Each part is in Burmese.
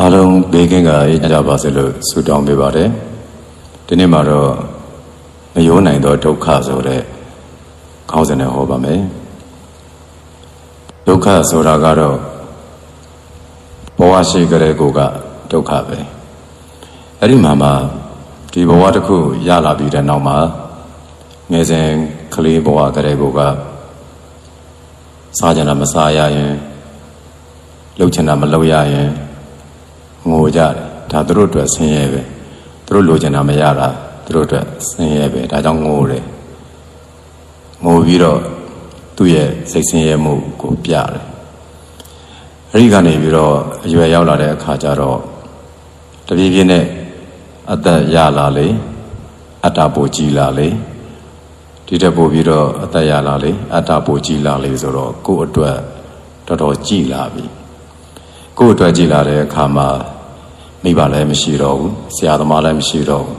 အားလုံးဘေးကင်းကအေးကြပါစေလို့ဆုတောင်းပေးပါတယ်ဒီနေ့မှာတော့မယိုးနိုင်သောဒုက္ခဆိုတဲ့ခေါင်းစဉ်နဲ့ဟောပါမယ်ဒုက္ခဆိုတာကတော့ဘဝရှိကြတဲ့ကိုကဒုက္ခပဲအဲ့ဒီမှာမှဒီဘဝတစ်ခုရလာပြီးတဲ့နောက်မှာငယ်စဉ်ကလေးဘဝကြတဲ့ကိုကစားကြတာမစားရရင်လှုပ်ချင်တာမလှုပ်ရရင် ငိုကြတယ်ဒါသူတို့အတွက်ဆင်းရဲပဲသူတို့လိုချင်တာမရတာသူတို့အတွက်ဆင်းရဲပဲဒါကြောင့်ငိုတယ်ငိုပြီးတော့သူ့ရဲ့စိတ်ဆင်းရဲမှုကိုပြတယ်အဲဒီကနေပြီးတော့အရွယ်ရောက်လာတဲ့အခါကျတော့တပြေးပြေးနဲ့အသက်ရလာလေအတ္တပိုကြီးလာလေဒီတက်ပို့ပြီးတော့အသက်ရလာလေအတ္တပိုကြီးလာလေဆိုတော့ကိုယ့်အတွက်တော်တော်ကြည်လာပြီ ကိုယ့်အတွက်ကြည်လာတဲ့အခါမှာမိဘလည်းမရှိတော့ဘူးဆရာသမားလည်းမရှိတော့ဘူး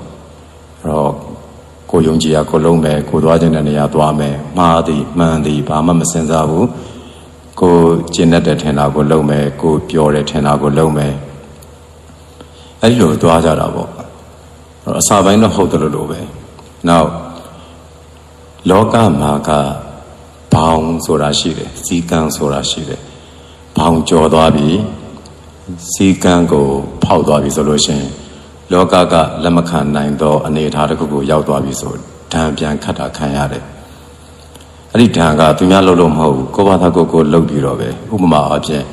အဲ့တော့ကိုယုံကြည်ရကိုလုံးမယ်ကိုသွားခြင်းတဲ့နေရာသွားမယ်မှားသည်မှန်သည်ဘာမှမစင်စားဘူးကိုကျင့်တတ်တဲ့ထင်တာကိုလုံးမယ်ကိုပြောတယ်ထင်တာကိုလုံးမယ်အဲ့ဒီလိုသွားကြတာပေါ့အဲ့တော့အစာပိုင်းတော့ဟုတ်တယ်လို့ပဲနောက်လောကမှာကဘောင်ဆိုတာရှိတယ်စီကံဆိုတာရှိတယ်ဘောင်ကျော်သွားပြီ စီကံကိုဖောက်သွားပြီဆိုလို့ရှိရင်လောကကလက်မခံနိုင်သောအနေအထားတစ်ခုကိုရောက်သွားပြီဆိုဒဏ်ပြန်ခတ်တာခံရတယ်အဲ့ဒီဒဏ်ကသူများလုပ်လို့မဟုတ်ဘူးကိုယ့်ဘာသာကိုယ်ကိုလုပ်ပြီးတော့ပဲဥပမာအဖြစ်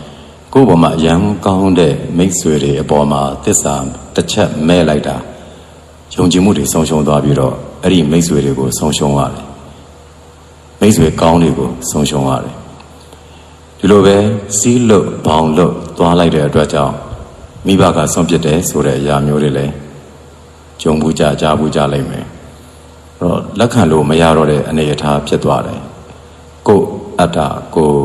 ကိုယ့်ဘောမှာအရန်ကောင်းတဲ့မိတ်ဆွေတွေအပေါ်မှာသစ္စာတစ်ချက်မဲလိုက်တာယုံကြည်မှုတွေဆုံးရှုံးသွားပြီးတော့အဲ့ဒီမိတ်ဆွေတွေကိုဆုံးရှုံးရတယ်မိတ်ဆွေကောင်းတွေကိုဆုံးရှုံးရတယ် ဒီလိုပဲစီးလွတ်ဘောင်လွတ်သွားလိုက်တဲ့အတွက်ကြောင့်မိဘကဆုံးပြစ်တယ်ဆိုတဲ့အရာမျိုးတွေလည်းကြုံဘူးကြကြားဘူးကြလိမ့်မယ်အဲ့တော့လက်ခံလို့မရတော့တဲ့အနေအထားဖြစ်သွားတယ်ကိုယ်အတ္တကိုယ်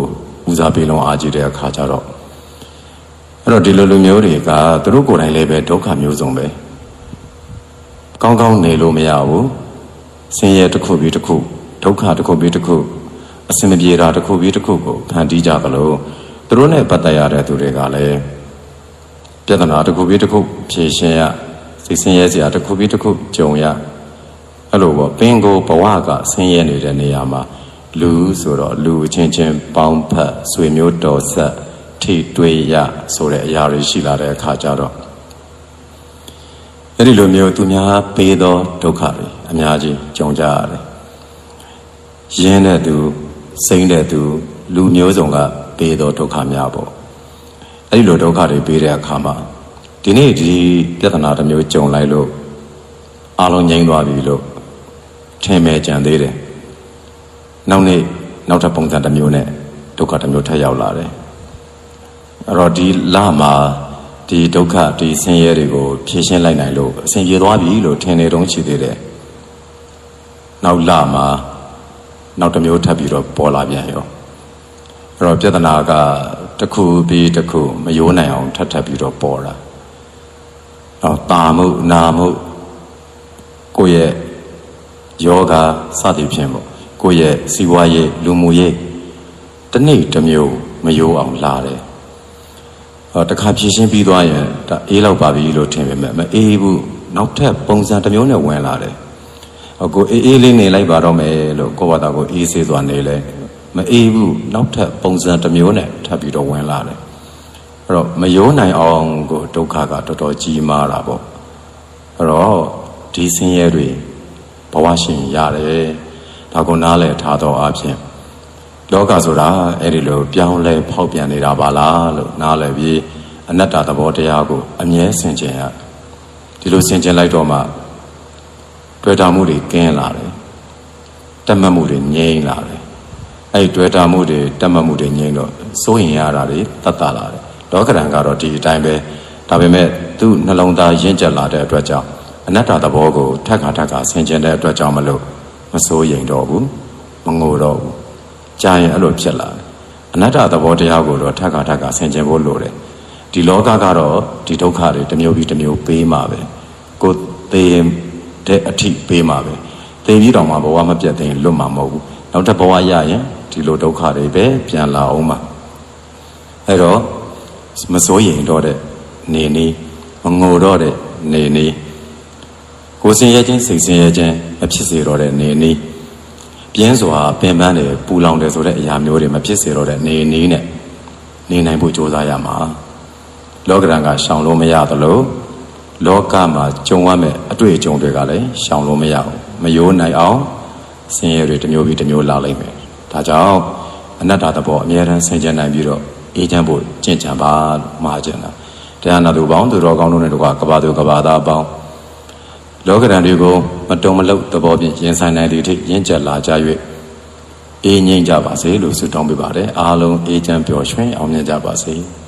ဦးစားပေးလုံးအားကြီးတဲ့အခါကျတော့အဲ့တော့ဒီလိုလူမျိုးတွေကသူတို့ကိုယ်တိုင်လည်းပဲဒုက္ခမျိုးစုံပဲကောင်းကောင်းနေလို့မရဘူးဆင်းရဲတစ်ခုပြီးတစ်ခုဒုက္ခတစ်ခုပြီးတစ်ခု အစင်မပြေတာတစ်ခုပြီးတစ်ခုကိုဖန်တီးကြသလိုသူတို့နဲ့ပတ်သက်ရတဲ့သူတွေကလည်းပြဿနာတစ်ခုပြီးတစ်ခုဖြေရှင်းရစိတ်ဆင်းရဲစရာတစ်ခုပြီးတစ်ခုကြုံရအဲ့လိုပေါ့ပင်ကိုဘဝကဆင်းရဲနေတဲ့နေရာမှာလူဆိုတော့လူအချင်းချင်းပေါင်းဖက်ဆွေမျိုးတော်ဆက်ထိတွေ့ရဆိုတဲ့အရာတွေရှိလာတဲ့အခါကျတော့အဲ့ဒီလိုမျိုးသူများပေးသောဒုက္ခတွေအများကြီးကြုံကြရတယ်ရင်းတဲ့သူ စိမ့်တဲ့သူလူမျိုးစုံကပေးသောဒုက္ခများပေါ့အဲ့ဒီလိုဒုက္ခတွေပေးတဲ့အခါမှာဒီနေ့ဒီပြဿနာတစ်မျိုးကြုံလိုက်လို့အလုံးငြိမ်းသွားပြီလို့ထင်မဲ့ကြံသေးတယ်နောက်နေ့နောက်ထပ်ပုံစံတစ်မျိုးနဲ့ဒုက္ခတစ်မျိုးထပ်ရောက်လာတယ်အဲ့တော့ဒီလမှာဒီဒုက္ခဒီဆင်းရဲတွေကိုဖြေရှင်းလိုက်နိုင်လို့အဆင်ပြေသွားပြီလို့ထင်နေတော့ရှိသေးတယ်နောက်လမှာ နောက်တစ်မျိုးထပ်ပြီးတော့ပေါ်လာပြန်ရောအဲ့တော့ပြဿနာကတစ်ခုပြီးတစ်ခုမယိုးနိုင်အောင်ထပ်ထပ်ပြီးတော့ပေါ်လာတော့တာမှုနာမှုကိုယ့်ရဲ့ယောဂစသည်ဖြင့်ပေါ့ကိုယ့်ရဲ့စီးပွားရေးလူမှုရေးတစ်နေ့တစ်မျိုးမယိုးအောင်လာတယ်ဟောတခါဖြည့်ရှင်းပြီးသွားရင်ဒါအေးလောက်ပါပြီလို့ထင်ပေမဲ့မအေးဘူးနောက်ထပ်ပုံစံတစ်မျိုးနဲ့ဝင်လာတယ်ဟော ကိုအေးအေးလေးနေလိုက်ပါတော့မယ်လို့ကိုယ့်ဘာသာကိုအေးဆေးစွာနေလဲမအေးဘူးနောက်ထပ်ပုံစံတစ်မျိုးနဲ့ထပ်ပြီးတော့ဝင်လာတယ်အဲ့တော့မယိုးနိုင်အောင်ကိုဒုက္ခကတော်တော်ကြီးမားတာပေါ့အဲ့တော့ဒီဆင်းရဲတွေဘဝရှင်ရတယ်ဒါကိုနားလည်ထားတော့အဖြစ်လောကဆိုတာအဲ့ဒီလိုပြောင်းလဲဖောက်ပြန်နေတာပါလားလို့နားလည်ပြီးအနတ္တသဘောတရားကိုအမြဲဆင်ခြင်ရဒီလိုဆင်ခြင်လိုက်တော့မှ တွေ့တာမှုတွေကင်းလာတယ်တတ်မှတ်မှုတွေငြိမ်းလာတယ်အဲ့ဒီတွေ့တာမှုတွေတတ်မှတ်မှုတွေငြိမ်းတော့စိုးရင်ရတာတွေတတ်တာလာတယ်လောကရန်ကတော့ဒီအတိုင်းပဲဒါပေမဲ့သူ့နှလုံးသားရင့်ကျက်လာတဲ့အတွက်ကြောင့်အနတ္တသဘောကိုထက်ခါထက်ခါဆင်ခြင်တဲ့အတွက်ကြောင့်မလို့မစိုးရိမ်တော့ဘူးမငိုတော့ဘူးကြာရင်အဲ့လိုဖြစ်လာတယ်အနတ္တသဘောတရားကိုတော့ထက်ခါထက်ခါဆင်ခြင်ဖို့လိုတယ်ဒီလောကကတော့ဒီဒုက္ခတွေတစ်မျိုးပြီးတစ်မျိုးပေးမှာပဲကိုသေ တဲ့အထိပေးမှာပဲသေပြီးတော့မှဘဝမပြတ်သိရင်လွတ်မှာမဟုတ်ဘူးနောက်တစ်ဘဝရရင်ဒီလိုဒုက္ခတွေပဲပြန်လာအောင်ပါအဲ့တော့မစိုးရိမ်တော့တဲ့နေနီးမငိုတော့တဲ့နေနီးကိုယ်စင်ရဲ့ချင်းစိတ်စင်ရဲ့ချင်းမဖြစ်စေတော့တဲ့နေနီးပြင်းစွာပင်ပန်းတယ်ပူလောင်တယ်ဆိုတဲ့အရာမျိုးတွေမဖြစ်စေတော့တဲ့နေနီးနဲ့နေနိုင်ဖို့ကြိုးစားရမှာလောကရန်ကရှောင်လို့မရသလို လောကမှာကြုံရမယ့်အတွေ့အကြုံတွေကလည်းရှောင်လို့မရဘူးမယိုးနိုင်အောင်ဆင်းရဲတွေတစ်မျိုးပြီးတစ်မျိုးလာလိမ့်မယ်ဒါကြောင့်အနတ္တသဘောအမြဲတမ်းဆင်ခြင်နိုင်ပြီးတော့အေးချမ်းဖို့ကြင်ကြံပါလို့မှာကြင်တာတရားနာသူပေါင်းသူတော်ကောင်းတို့နဲ့တကွာကဘာသူကဘာသားပေါင်းလောကရန်တွေကိုမတုံမလုသဘောဖြင့်ရင်ဆိုင်နိုင်သည့်အထိရင့်ကျက်လာကြ၍အေးငြိမ့်ကြပါစေလို့ဆုတောင်းပေးပါတယ်အားလုံးအေးချမ်းပျော်ရွှင်အောင်မြင်ကြပါစေ။